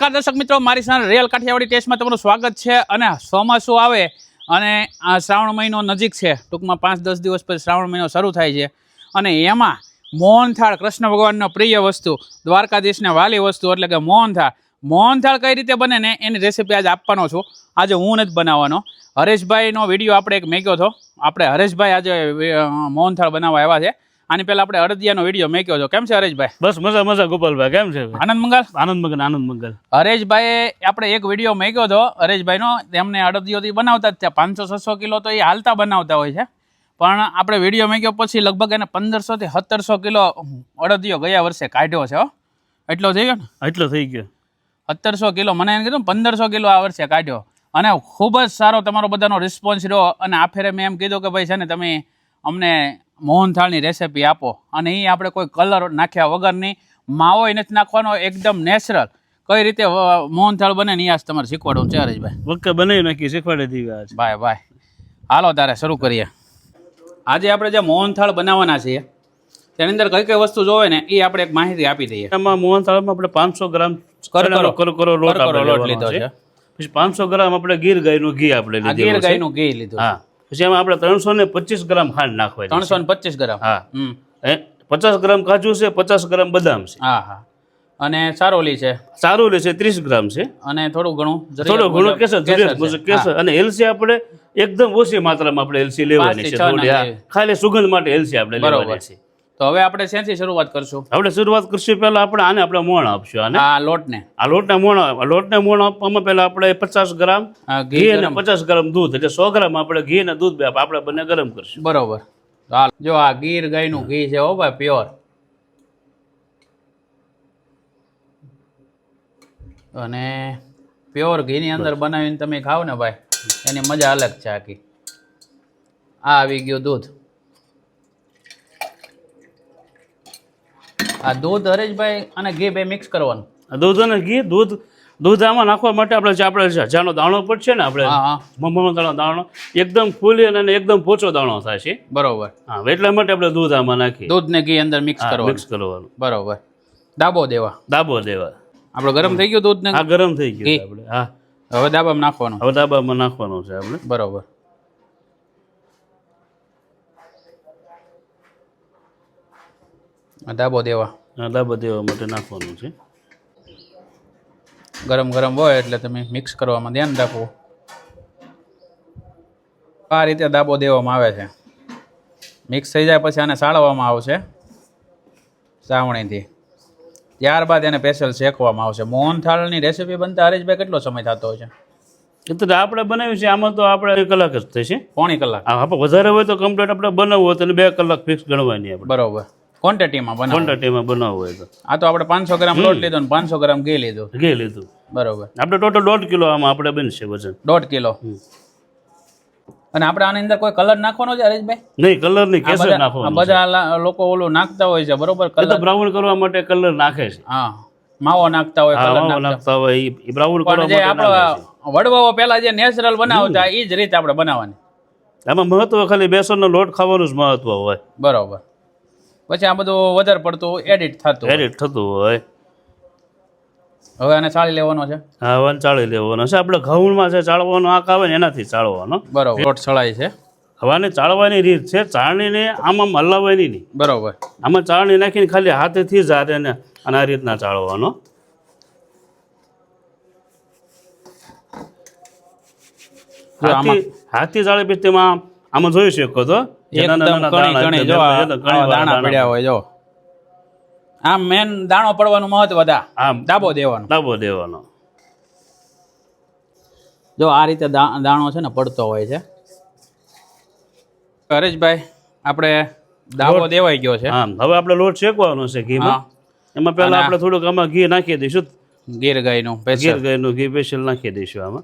નમસ્કાર દર્શક મિત્રો, મારી સાથે રિયલ કાઠિયાવાડી ટેસ્ટમાં તમારું સ્વાગત છે અને ચોમાસું આવે અને આ શ્રાવણ મહિનો નજીક છે. ટૂંકમાં પાંચ દસ દિવસ પછી શ્રાવણ મહિનો શરૂ થાય છે. અને એમાં મોહનથાળ, કૃષ્ણ ભગવાનનો પ્રિય વસ્તુ, દ્વારકાધીશને વાલી વસ્તુ એટલે કે મોહનથાળ. મોહનથાળ કઈ રીતે બને ને એની રેસીપી આજે આપવાનો છું. આજે હું નથી બનાવવાનો. હરેશભાઈનો વીડિયો આપણે એક મેક્યો હતો. આપણે હરેશભાઈ આજે મોહનથાળ બનાવવા આવ્યા છે. આની પહેલાં આપણે અડદિયાનો વીડિયો મેક્યો હતો. કેમ છે હરેશભાઈ? બસ મજા મજા ગોપાલભાઈ કેમ છે? આનંદ મંગલ? આનંદ મંગલ આનંદ મંગલ. હરેશભાઈએ આપણે એક વીડિયો મેક્યો હતો. હરેશભાઈનો તેમને અડદિયોથી બનાવતા જ ત્યાં પાંચસો છસો કિલો તો એ હાલતા બનાવતા હોય છે. પણ આપણે વીડિયો મેક્યો પછી લગભગ એને પંદરસોથી સત્તરસો કિલો અડદિયો ગયા વર્ષે કાઢ્યો છે હો. એટલો થઈ ગયો ને? એટલો થઈ ગયો. સત્તરસો કિલો. મને એમ કીધું પંદરસો કિલો આ વર્ષે કાઢ્યો. અને ખૂબ જ સારો તમારો બધાનો રિસ્પોન્સ રહ્યો. અને આ ફેરે મેં એમ કીધું કે ભાઈ છે ને તમે અમને મોહનથાળની રેસેપી આપો. અને એ આપણે કોઈ કલર નાખ્યા વગરની માવોય નથી નાખવાનો એકદમ નેચરલ કઈ રીતે મોહનથાળ બને ને આજ તમારે શીખવાડવું છે હરેશભાઈ. વક્કા બનાવી નાખી શીખવાડી દીધી બાય બાય હાલો તારે શરૂ કરીએ. આજે આપણે જે મોહનથાળ બનાવવાના છીએ તેની અંદર કઈ કઈ વસ્તુ જોવે ને એ આપણે એક માહિતી આપી દઈએ. એમાં મોહનથાળમાં આપણે પાંચસો ગ્રામ કરકરો. કરો કરો લોટ લીધો છે. છે. પછી પાંચસો ગ્રામ આપણે ગીર ગાયનું ઘી આપણે ગીર ગાયનું ઘી લીધું હા. પછી એમાં આપણે ત્રણસો ને પચીસ ગ્રામ ખાંડ નાખવાની ત્રણસો ને પચીસ ગ્રામ. હા. પચાસ ગ્રામ કાજુ છે પચાસ ગ્રામ બદામ છે. હા હા. અને સારોલી છે? સારોલી લે છે ત્રીસ ગ્રામ છે. અને થોડું ઘણું થોડું ઘણો કેસર કેસર અને એલસી આપણે એકદમ ઓછી માત્રામાં આપણે એલસી લેવાની છે. ખાલી સુગંધ માટે એલસી આપણે લેવાની છે. તો હવે આપણે શેથી શરૂઆત કરશું? આપણે શરૂઆત કરશું પહેલા આપણે આને આપણે મોણ આપશું આને? આ લોટને. આ લોટના મોણ લોટને મોણ આપવામાં પહેલા આપણે પચાસ ગ્રામ ઘી અને પચાસ ગ્રામ દૂધ એટલે સો ગ્રામ આપણે ઘી અને દૂધ આપણે બંને ગરમ કરશું. બરોબર. હાલ જો આ ગીર ગાયનું ઘી છે હો ભાઈ પ્યોર. અને પ્યોર ઘીની અંદર બનાવીને તમે ખાવ ને ભાઈ એની મજા અલગ છે આખી. આ આવી ગયું દૂધ. આ દૂધ હરેશભાઈ અને ઘી બે મિક્સ કરવાનું. દૂધ અને ઘી દૂધ દૂધ આમાં નાખવા માટે આપણે જે આપણે જાનો દાણો પડશે ને આપણે હા હા. દાણો દાણો એકદમ ખુલી અને એકદમ પોચો દાણો થાય છે. બરોબર. હા એટલા માટે આપણે દૂધ આમાં નાખીએ. દૂધ ને ઘી અંદર મિક્સ હા, કરવાનું. મિક્સ કરવાનું. બરોબર. દાબો દેવા. દાબો દેવા. આપણે ગરમ થઈ ગયું દૂધ ને? આ ગરમ થઈ ગયું આપણે. હા. હવે દાબામાં નાખવાનું. હવે દાબામાં નાખવાનું છે આપણે. બરોબર. આ દેવા. ધાબો દેવા માટે નાખવાનું છે. ગરમ ગરમ હોય એટલે તમે મિક્સ કરવામાં ધ્યાન રાખવું આ રીતે દાબો દેવામાં આવે છે. મિક્સ થઈ જાય પછી આને સાળવામાં આવશે સાવણીથી ત્યારબાદ એને સ્પેશિયલ શેકવામાં આવશે. મોહનથાળની રેસીપી બનતા હરેશભાઈ કેટલો સમય થતો હોય છે? એટલે આપણે બનાવ્યું છે. આમાં તો આપણે એક કલાક જ થશે. પોણી કલાક. હા વધારે હોય તો કમ્પ્લીટ આપણે બનાવવું હોય તો બે કલાક ફિક્સ ગણવાની આપણે. બરોબર. ક્વોન્ટિટીમાં બનાવો. ક્વોન્ટિટીમાં બનાવવું હોય તો. આ તો આપણે પાંચસો ગ્રામ લોટ લીધો ને પાંચસો ગ્રામ ઘી લીધું. ઘી લીધું. બરોબર. આપણે ટોટલ દોઢ કિલો આમાં આપણે બનશે વજન. દોઢ કિલો. અને આપણે આની અંદર કોઈ કલર નાખવાનો છે હરેશભાઈ? નહીં કલર નહીં કેસર નાખવાનો આ બધા લોકો ઓલું નાખતા હોય છે બરોબર? કલર બ્રાઉન કરવા માટે કલર નાખે છે. હા. માવો નાખતા હોય કલર નાખતા હોય એ બ્રાઉન કરવા માટે આપણે વડવાઓ પેલા જે નેચરલ બનાવતા એ જ રીતે આપણે બનાવવાની. આમાં મહત્વ ખાલી બેસનનો લોટ ખાવાનું જ મહત્વ હોય. બરોબર. પછી આ બધું વધારે પડતું એડિટ થતું એડિટ થતું હોય. હવે આને ચાળી લેવાનો છે. હા હવે ચાળી લેવાનો છે. આપણે ઘઉંમાં છે ચાળવાનો આંક આવે ને એનાથી ચાળવાનો. બરાબર. લોટ ચડાય છે. હવાને ચાળવાની રીત છે ચાળણીને આમ આમ હલાવવાની નહીં. બરાબર. આમાં ચાળણી નાખીને ખાલી હાથેથી જ હાથે ને અને આ રીતના ચાળવાનો. હાથી હાથી ચાળે પછી તેમાં આમાં જોઈ શકો તો એકદમ કણી કણી જો આ- એકદમ કણી આવા વાળા દાણા પડ્યા હોય જો. આમ મેન દાણો પડવાનું મહત્વ દા આમ દાબો દેવાનો. દાબો દેવાનો. જો આ રીતે દાણો છે ને પડતો હોય છે. હરેશભાઈ આપણે દાબો દેવાઈ ગયો છે. આમ હવે આપણે લોટ શેકવાનો છે ઘીમાં. એમાં પહેલા આપણે થોડુંક આમાં ઘી નાખી દઈશું. ગીર ગાયનું ગીર ગાયનું ઘી સ્પેશિયલ નાખી દઈશું આમાં.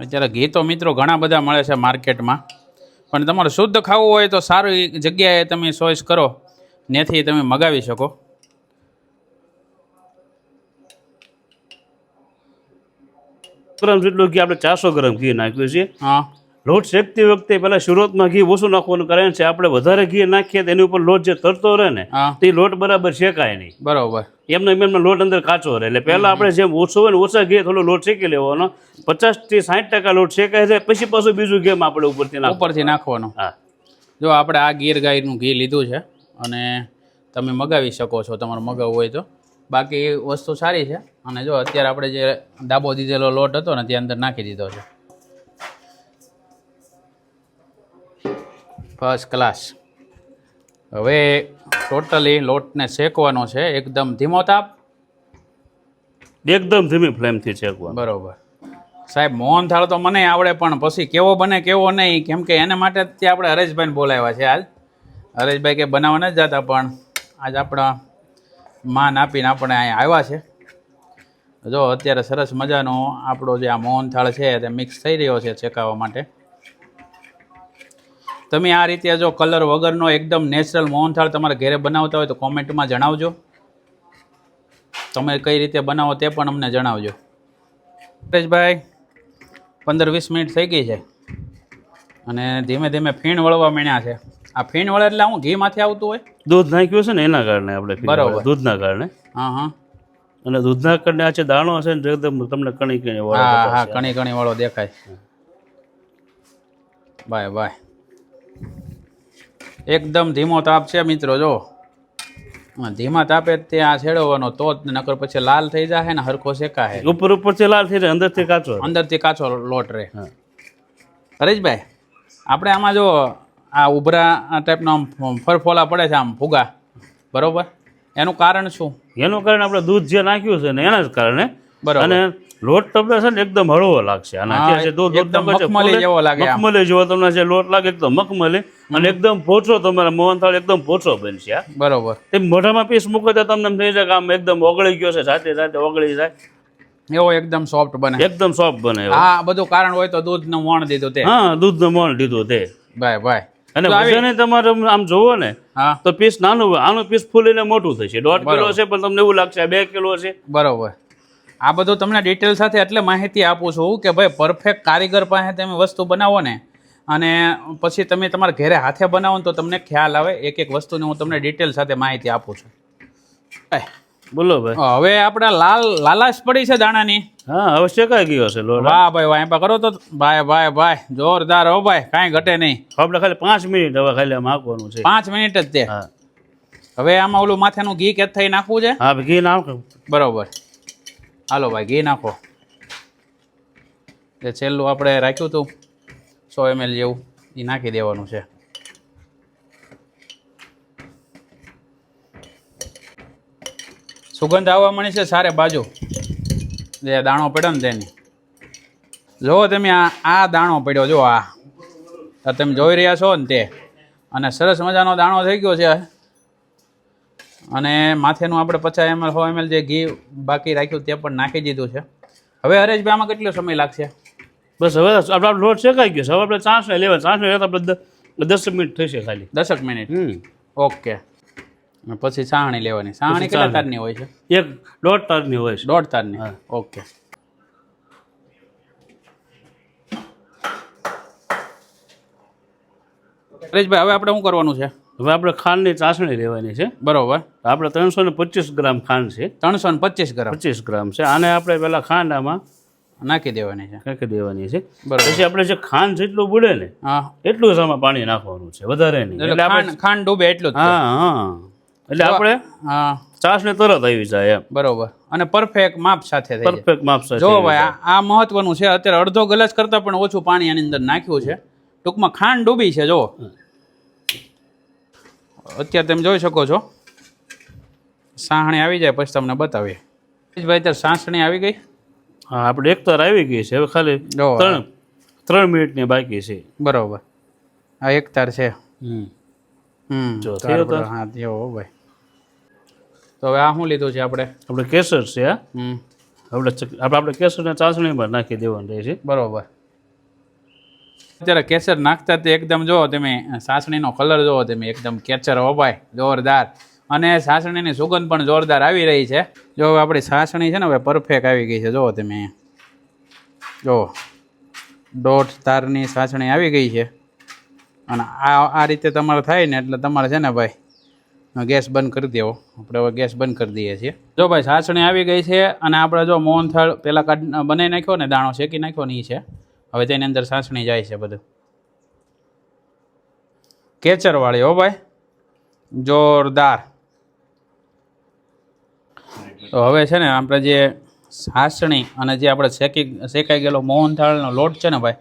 અત્યારે ઘી તો મિત્રો ઘણા બધા મળે છે માર્કેટમાં. પણ તમારે શુદ્ધ ખાવું હોય તો સારી જગ્યાએ તમે ચોઈસ કરો. નેથી તમે મગાવી શકો. ગ્રામ જેટલું ઘી આપણે ચારસો ગ્રામ ઘી નાખ્યું છે. હા. લોટ શેકતી વખતે પેલા શરૂઆતમાં ઘી ઓછું નાખવાનું કારણ છે આપણે વધારે ઘી નાખીએ તો એની ઉપર લોટ જે તરતો રહે ને તે લોટ બરાબર શેકાય નહીં. બરાબર. એમને એમને લોટ અંદર કાચો રહે એટલે પહેલાં આપણે જેમ ઓછો હોય ને ઓછા ઘી થોડો લોટ શેકી લેવાનો પચાસથી સાઠ ટકા લોટ શેકાય છે પછી પાછું બીજું ગેમ આપણે ઉપરથી ઉપરથી નાખવાનું. હા. જો આપણે આ ગીર ગાયનું ઘી લીધું છે અને તમે મગાવી શકો છો તમારે મગાવવું હોય તો. બાકી વસ્તુ સારી છે અને જો અત્યારે આપણે જે ડાબો દીધેલો લોટ હતો ને ત્યાં અંદર નાખી દીધો છે. ફર્સ્ટ ક્લાસ હવે ટોટલી લોટને શેકવાનો છે એકદમ ધીમો તાપ. એકદમ ધીમી ફ્લેમથી શેકવાનું. બરોબર. સાહેબ મોહન થાળ તો મને આવડે પણ પછી કેવો બને કેવો નહીં કેમ કે એને માટે જ આપણે હરેશભાઈને બોલાવ્યા છે આજ હરેશભાઈ કે બનાવવા નથી જતા પણ આજ આપણા માન આપીને આપણે અહીંયા આવ્યા છે. જો અત્યારે સરસ મજાનો આપણો જે આ મોહન થાળ છે તે મિક્સ થઈ રહ્યો છે શેકાવા માટે. તમે આ રીતે જો કલર વગરનો એકદમ નેચરલ મોહનથાળ તમારા ઘરે બનાવતા હોય તો કોમેન્ટમાં જણાવજો. તમે કઈ રીતે બનાવો તે પણ અમને જણાવજો. પરેશભાઈ પંદર વીસ મિનિટ થઈ ગઈ છે. અને ધીમે ધીમે ફીણ વળવા માંડ્યા છે. આ ફીણ વળે એટલે હું ઘીમાંથી આવતું હોય? દૂધ નાખ્યું છે ને એના કારણે આપણે બરાબર. દૂધના કારણે. હા હા. અને દૂધના કારણે આ છે દાણો હશે ને એકદમ તમને કણી કણી વાળો હા હા કણી ઘણી વાળો દેખાય. Bye bye. એકદમ ધીમો તાપ છે મિત્રો જો. ધીમા તાપે તે આ છેડવવાનો તો જ નકર પછી લાલ થઈ જાય ને હરખો શેકાય ઉપર ઉપરથી લાલ થઈ જાય અંદરથી કાચો. અંદરથી કાચો લોટ રહે. હરેશભાઈ આપણે આમાં જો આ ઉભરા ટાઈપના ફરફોલા પડે છે આમ ફુગા બરોબર? એનું કારણ શું? એનું કારણ આપણે દૂધ જે નાખ્યું છે ને એના જ કારણે. બરોબર. અને લોટ તમને છે ને એકદમ હળવો લાગશે. અને અત્યારે જે દૂધ એકદમ મખમલી જેવો લાગે. મખમલી જેવો તમને જે લોટ લાગે એકદમ મખમલી. અને એકદમ પોચો તમારા મોહનથાળ એકદમ પોચો બનશે બરોબર. તે મોઢામાં પીસ મૂકો તો તમને થઈ જાય કે આમ એકદમ ઓગળી ગયો છે સાથે સાથે ઓગળી જાય. એવો એકદમ સોફ્ટ બને. એકદમ સોફ્ટ બને હા બધું કારણ હોય તો દૂધનું મોણ દીધું તે. હા દૂધનું મોણ દીધું તે. ભાઈ ભાઈ. અને આવી- તમારે આમ જોવો ને હા. તો પીસ નાનું આનું પીસ ફૂલીને મોટું થશે. દોઢ કિલો છે પણ તમને એવું લાગશે બે કિલો છે. બરોબર. આ બધું તમને ડિટેલ સાથે એટલે માહિતી આપું છું કે ભાઈ પરફેક્ટ કારીગર પાસે તમે વસ્તુ બનાવો ને અને પછી તમે તમારા ઘરે હાથે બનાવો ને તો તમને ખ્યાલ આવે એક એક વસ્તુની હું તમને ડિટેલ સાથે માહિતી આપું છું. બોલો ભાઈ. હવે આપણે લાલ લાલાશ પડી છે દાણાની. હા હવે શેકાઈ ગયો છે લોટ. વાહ ભાઈ વાહ એમ કરો તો ભાઈ ભાઈ ભાઈ જોરદાર હો ભાઈ કાંઈ ઘટે નહીં. આપણે ખાલી પાંચ મિનિટ હવે ખાલી આમ આપવાનું છે. પાંચ મિનિટ જ તે. હા. હવે આમાં ઓલું માથેનું ઘી કેદ થઈ નાખવું છે? હા ઘી નાખો. બરોબર. હાલો ભાઈ ઘી નાખો. જે છેલ્લું આપણે રાખ્યું હતું. સો એમએલ જેવું એ નાખી દેવાનું છે. સુગંધ આવવા મળી છે સારે બાજુ. જે દાણો પડ્યો ને તેની. જુઓ તમે આ આ દાણો પડ્યો જો આ. તમે જોઈ રહ્યા છો ને તે. અને સરસ મજાનો દાણો થઈ ગયો છે. અને માથેનું આપણે પચાસ એમએલ સો એમએલ જે ઘી બાકી રાખ્યું તે પણ નાખી દીધું છે. હવે હરેશભાઈ, આમાં કેટલો સમય લાગશે? બસ હવે આપણો લોટ શેકાઈ ગયો છે. હવે આપણે ચાસણી લેવા ચાસણી લેતા આપણે દસ મિનિટ થશે ખાલી. દસક મિનિટ? ઓકે. પછી સાહણી લેવાની. સાહણી કેટલા તારની હોય છે? એક દોઢ તારની હોય છે. દોઢ તારની. ઓકે. હરેશભાઈ હવે આપણે શું કરવાનું છે? હવે આપણે ખાંડની ચાસણી લેવાની છે. બરોબર. આપણે ત્રણસો ને પચીસ ગ્રામ ખાંડ છે. ત્રણસો ને પચીસ ગ્રામ. પચીસ ગ્રામ છે. આને આપણે પહેલાં ખાંડ આમાં નાખી દેવાની છે. નાખી દેવાની છે. પછી આપણે જે ખાંડ જેટલું બુડે ને એટલું જ આમાં પાણી નાખવાનું છે વધારે નહીં. એટલે આપણે ખાંડ ડૂબે એટલું હા હા. એટલે આપણે હા. ચાસણી તરત આવી જાય એમ. બરોબર. અને પરફેક્ટ માપ સાથે પરફેક્ટ માપ સાથે જો ભાઈ આ- આ મહત્વનું છે. અત્યારે અડધો ગ્લાસ કરતાં પણ ઓછું પાણી આની અંદર નાખ્યું છે. ટૂંકમાં ખાંડ ડૂબી છે જો અત્યારે તમે જોઈ શકો છો. સાહણી આવી જાય પછી તમને બતાવીએ. ભાઈ અત્યારે સાસણી આવી ગઈ. હા આપણે એક તાર આવી ગઈ છે. હવે ખાલી ત્રણ ત્રણ મિનિટની બાકી છે. બરોબર. આ એક તાર છે. હમ. હમ. જો, થયો બધો હા થયો ભાઈ. તો હવે આ શું લીધું છે આપણે? આપણે કેસર છે આ હમ. આપણે આપણે કેસરને ચાસણીમાં નાખી દેવાનું રહે છે. બરોબર. અત્યારે કેસર નાખતા તે એકદમ જો તમે સાસણીનો કલર જોવો તમે એકદમ કેચર હો ભાઈ. જોરદાર. અને સાસણીની સુગંધ પણ જોરદાર આવી રહી છે. જો હવે આપણી સાસણી છે ને, હવે પરફેક્ટ આવી ગઈ છે. જુઓ તમે. જો દોઢ તારની સાસણી આવી ગઈ છે. અને આ આ રીતે તમારે થાય ને, એટલે તમારે છે ને ભાઈ ગેસ બંધ કરી દેવો. આપણે હવે ગેસ બંધ કરી દઈએ છીએ. જો ભાઈ, સાસણી આવી ગઈ છે અને આપણે જો મોહનથાળ પહેલાં કાઢ, બનાવી નાખ્યો ને, દાણો શેકી નાખ્યો ને એ છે. હવે તેની અંદર સાસણી જાય છે બધું. કેચરવાળી હો ભાઈ. જોરદાર. તો હવે છે ને આપણે જે સાસણી અને જે આપણે શેકી શેકાઈ ગયેલો મોહનથાળનો લોટ છે ને ભાઈ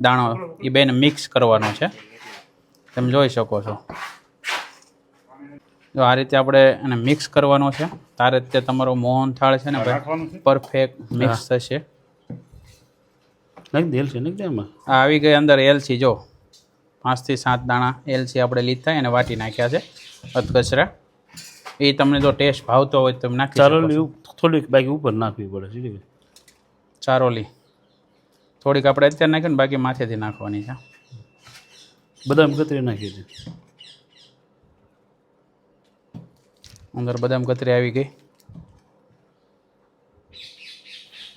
દાણો એ બેને મિક્સ કરવાનો છે. તમે જોઈ શકો છો. જો આ રીતે આપણે એને મિક્સ કરવાનો છે. તારે તે તમારો મોહનથાળ છે ને ભાઈ પરફેક્ટ મિક્સ થશે. નાખી એમાં? આવી ગઈ અંદર એલચી જો. પાંચથી સાત દાણા એલચી આપણે લીધા એને વાટી નાખ્યા છે. અધકચરા. એ તમને જો ટેસ્ટ ભાવતો હોય તો નાખી ચારોલી થોડીક બાકી ઉપર નાખવી પડે સીધી ચારોલી. થોડીક આપણે અત્યારે નાખીએ ને બાકી માથેથી નાખવાની છે. બદામ કતરી નાખી છે અંદર બદામ કતરી આવી ગઈ.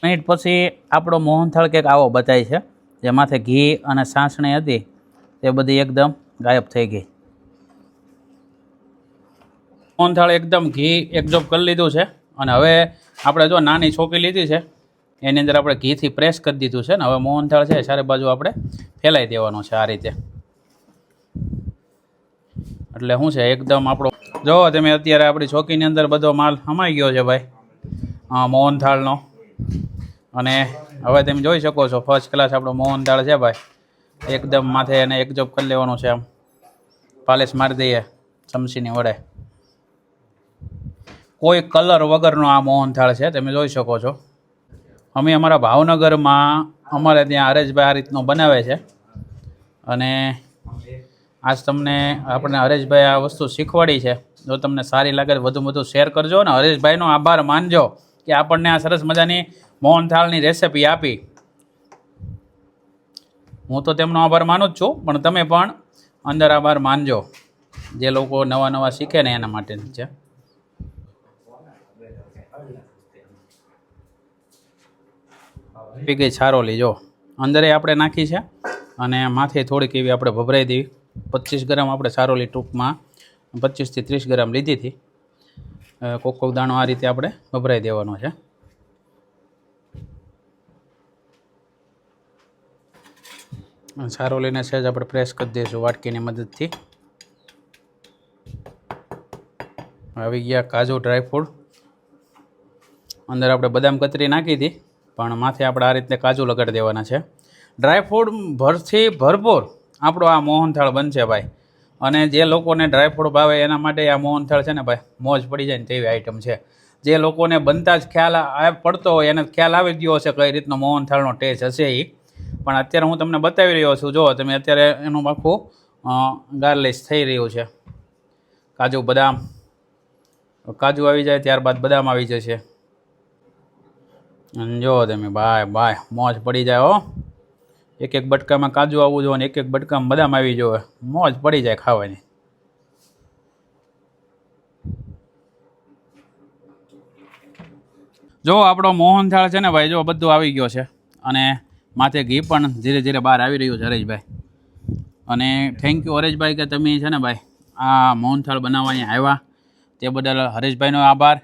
મિનિટ પછી આપણો મોહનથાળ કંઈક આવો બતાય છે. જે માથે ઘી અને સાસણી હતી તે બધી એકદમ ગાયબ થઈ ગઈ. મોહનથાળ એકદમ ઘી એકજોબ કરી લીધું છે. અને હવે આપણે જો નાની છોકી લીધી છે, એની અંદર આપણે ઘીથી પ્રેસ કરી દીધું છે ને, હવે મોહનથાળ છે, ચારે બાજુ આપણે ફેલાઈ દેવાનો છે આ રીતે. એટલે શું છે, એકદમ આપણો જો તમે અત્યારે આપણી છોકીની અંદર બધો માલ હમાઈ ગયો છે ભાઈ મોહનથાળનો અને હવે તમે જોઈ શકો છો ફર્સ્ટ ક્લાસ આપણો મોહનથાળ છે ભાઈ. એકદમ માથે એને એકજોબ કરી લેવાનું છે આમ. પાલેસ મારી દઈએ, ચમચીની વડે. કોઈ કલર વગરનો આ મોહનથાળ છે, તમે જોઈ શકો છો. અમે અમારા ભાવનગરમાં અમારે ત્યાં હરેશભાઈ આ રીતનો બનાવે છે. અને આજ તમને આપણે હરેશભાઈ આ વસ્તુ શીખવાડી છે. જો તમને સારી લાગે તો વધુ વધુ શેર કરજો અને હરેશભાઈનો આભાર માનજો કે આપણને આ સરસ મજાની મોહનથાળની રેસિપી આપી. હું તો તેમનો આભાર માનું જ છું, પણ તમે પણ અંદર આભાર માનજો. જે લોકો નવા નવા શીખે ને એના માટે છે. પી ગઈ છારોલી, જો. અંદરે આપણે નાખી છે અને માથે થોડીક એવી આપણે ભભરાઈ દેવી પચીસ ગ્રામ આપણે છારોલી ટૂંકમાં પચીસથી ત્રીસ ગ્રામ લીધી હતી. કોક કોક દાણો આ રીતે આપણે ભભરાઈ દેવાનો છે. છારોલીને સહેજ આપણે પ્રેસ કરી દઈશું વાટકીની મદદથી. આવી ગયા કાજુ ડ્રાયફ્રૂટ અંદર આપણે બદામ કતરી નાખી હતી. પણ માથે આપણે આ રીતે કાજુ લગાડી દેવાના છે. ડ્રાયફ્રૂટ ભરથી ભરપૂર આપણો આ મોહનથાળ બનશે ભાઈ. અને જે લોકોને ડ્રાયફ્રૂટ ભાવે એના માટે આ મોહનથાળ છે ને ભાઈ, મોજ પડી જાય ને તેવી આઈટમ છે. જે લોકોને બનતા જ ખ્યાલ પડતો હોય એને ખ્યાલ આવી ગયો હશે કઈ રીતનો મોહનથાળનો ટેસ્ટ હશે એ પણ અત્યારે હું તમને બતાવી રહ્યો છું જો તમે અત્યારે એનું આખું ગાર્લિશ થઈ રહ્યું છે. કાજુ બદામ, કાજુ આવી જાય ત્યારબાદ બદામ આવી જશે. અને જો તમે બાય બાય, મોજ પડી જાય હો. એક એક બટકામાં કાજુ આવવું જોઈએ અને એક એક બટકામાં બદામ આવી જોઈએ. મોજ પડી જાય ખાવાની. જો આપણો મોહનથાળ છે ને ભાઈ, જો બધું આવી ગયો છે. અને માથે ઘી પણ ધીરે ધીરે બહાર આવી રહ્યું છે હરેશભાઈ. અને થેન્ક યુ હરેશભાઈ કે તમે છે ને ભાઈ, આ મોહનથાળ બનાવવા અહીંયા આવ્યા. તે બદલ હરેશભાઈનો આભાર.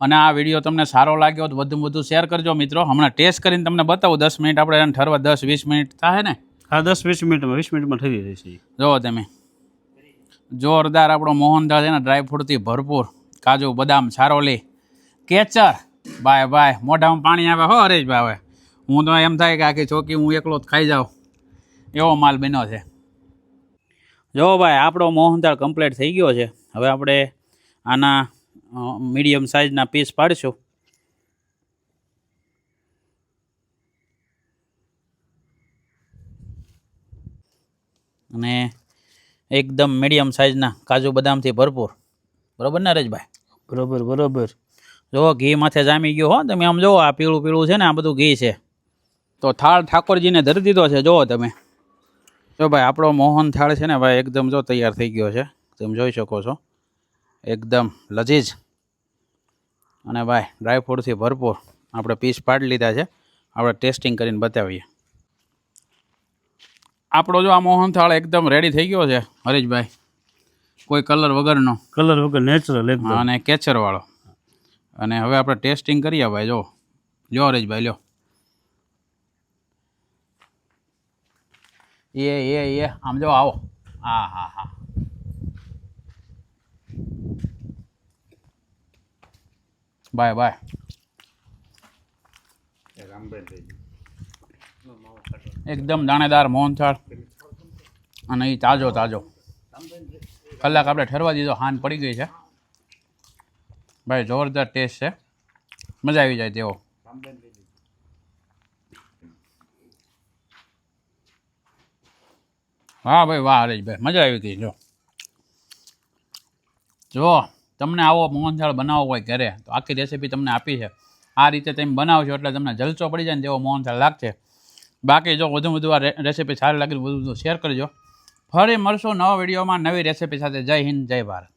અને આ વીડિયો તમને સારો લાગ્યો તો વધુ વધુ શેર કરજો મિત્રો. હમણાં ટેસ્ટ કરીને તમને બતાવું. દસ મિનિટ આપણે એને ઠરવા દસ વીસ મિનિટ થાય ને? હા દસ વીસ મિનિટમાં વીસ મિનિટમાં થઈ જશે જુઓ તમે. જોરદાર આપણો મોહનદાળ એના ને ડ્રાયફ્રૂટથી ભરપૂર. કાજુ બદામ છારોલી કેચર. બાય બાય મોઢામાં પાણી આવે હો હરેશભાઈ હવે. હું તો એમ થાય કે આખી ચોકી હું એકલો જ ખાઈ જાઉં. એવો માલ બન્યો છે. જો ભાઈ આપણો મોહનદાળ કમ્પ્લીટ થઈ ગયો છે. હવે આપણે આના મીડિયમ સાઇઝના પીસ પાડીશું? અને એકદમ મીડિયમ સાઇઝના કાજુ બદામથી ભરપૂર. બરોબર ને રજભાઈ બરોબર બરોબર. જો ઘી માથે જામી ગયો હો તમે આમ જુઓ આ પીળું પીળું છે ને આ બધું ઘી છે. તો થાળ ઠાકોરજીને ધરી દીધો છે જુઓ તમે. જો ભાઈ આપણો મોહન થાળ છે ને ભાઈ એકદમ જો તૈયાર થઈ ગયો છે. તમે જોઈ શકો છો. એકદમ લજીજ. અને ભાઈ ડ્રાયફ્રૂટથી ભરપૂર આપણે પીસ પાડી લીધા છે. આપણે ટેસ્ટિંગ કરીને બતાવીએ. આપણો જો આ મોહનથાળ એકદમ રેડી થઈ ગયો છે હરીશભાઈ. કોઈ કલર વગરનો. કલર વગર નેચરલ એકદમ. અને કેચરવાળો અને હવે આપણે ટેસ્ટિંગ કરીએ ભાઈ જો. લ્યો હરીશભાઈ લ્યો. એ એ એ. આમ જો આવો. હા હા હા. બાય બાય એકદમ દાણેદાર મોહનથાળ. અને એ તાજો તાજો. કલાક આપણે ઠરવા દીધો, હાન પડી ગઈ છે. ભાઈ, જોરદાર ટેસ્ટ છે. મજા આવી જાય તેવો. વાહ, ભાઈ, વાહ, હરેશભાઈ, મજા આવી ગઈ, જો. જો તમને આવો મોહનથાળ બનાવવો હોય ઘરે, તો આખી રેસીપી તમને આપી છે. આ રીતે તમે બનાવશો એટલે તમને જલસો પડી જાય ને તેવો મોહનથાળ લાગશે. બાકી જો વધુ વધુ આ રેસીપી સારી લાગે વધુ વધુ શેર કરજો. ફરી મળશું નવા વિડીયોમાં નવી રેસીપી સાથે. જય હિન્દ, જય ભારત.